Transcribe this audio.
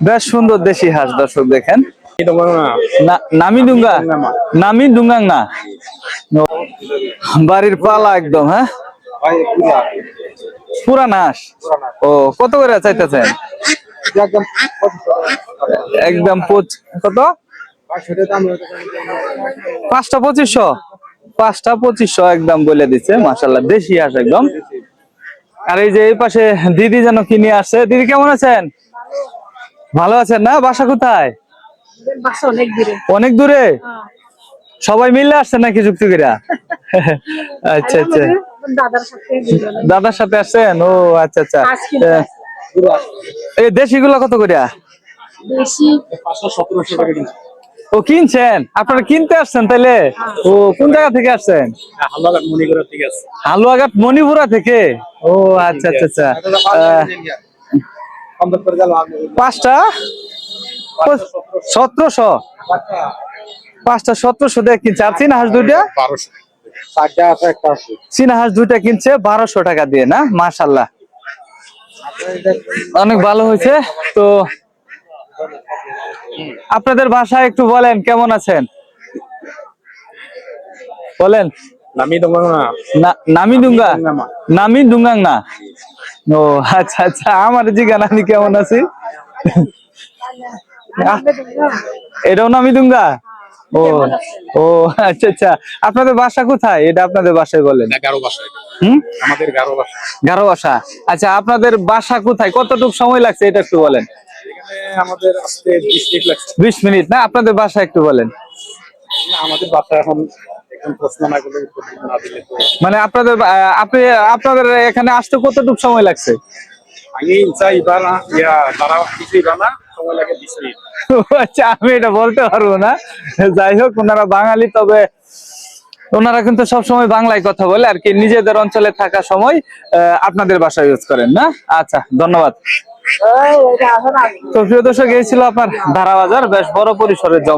বেশ সুন্দর দেশি হাঁস, দর্শক দেখেন। নামি ডুঙ্গা নামি ডুঙ্গাং না? বাড়ির পালা একদম হ্যাঁ? পুরান হাঁস? ও, কত করে চাইতেছেন? একদম কত? পাঁচটা পঁচিশশো? পাঁচটা পঁচিশশো একদম বলে দিচ্ছে মাসাল্লাহ দেশি হাঁস একদম। আর এই যে এই পাশে দিদি যেন কিনে আসছে, দিদি কেমন আছেন? ভালো আছেন না? বাসা কোথায়? অনেক দূরে। সবাই মিলে আসছেন নাকি যুক্তি করে? আচ্ছা আচ্ছা। দাদার সাথে আসছেন? ও আচ্ছা আচ্ছা। এই দেশি গুলো কত করিয়া ও কিনছেন? আপনারা কিনতে আসছেন তাইলে? ও কোন জায়গা থেকে আসছেন? হালুয়াঘাট মণিপুরা থেকে ও আচ্ছা। আচ্ছা আচ্ছা। আহ, পাঁচটা? সতেরোশো? পাঁচটা সতেরোশো দিয়ে কিনছে। আর চীনা হাঁস দুইটা? চীনা হাঁস দুইটা কিনছে বারোশো টাকা দিয়ে না? মাশাল্লাহ অনেক ভালো হয়েছে তো আপনাদের ভাষায় একটু বলেন কেমন আছেন? বলেন। না- নামি ডুঙ্গা নামি ডুঙ্গাং না। ও আচ্ছা আচ্ছা আমার জিগান আমি কেমন আছি? এটাও নামি ডুঙ্গা ও ও আচ্ছা আচ্ছা আপনাদের বাসা কোথায়? এটা আপনাদের বাসায় বলেন। গারো বাসায় হুম? আমাদের বাসা। আচ্ছা আপনাদের বাসা কোথায়? কতটুকু সময় লাগছে? এটা একটু বলেন। আমাদের বিশ মিনিট না? আপনাদের বাসা একটু বলেন। আমাদের বাসা এখন মানে আপনাদের আপনি আপনাদের এখানে আসতে কতটুকু সময় লাগছে? আচ্ছা আমি এটা বলতে পারব না। যাই হোক ওনারা বাঙালি তবে ওনারা কিন্তু সবসময় বাংলায় কথা বলে আর কি নিজেদের অঞ্চলে থাকা সময় আহ, আপনাদের ভাষা ইউজ করেন না? আচ্ছা ধন্যবাদ। তো প্রিয় দর্শক এই ছিল আপনার ধারাবাজার বেশ বড় পরিসরের জমা।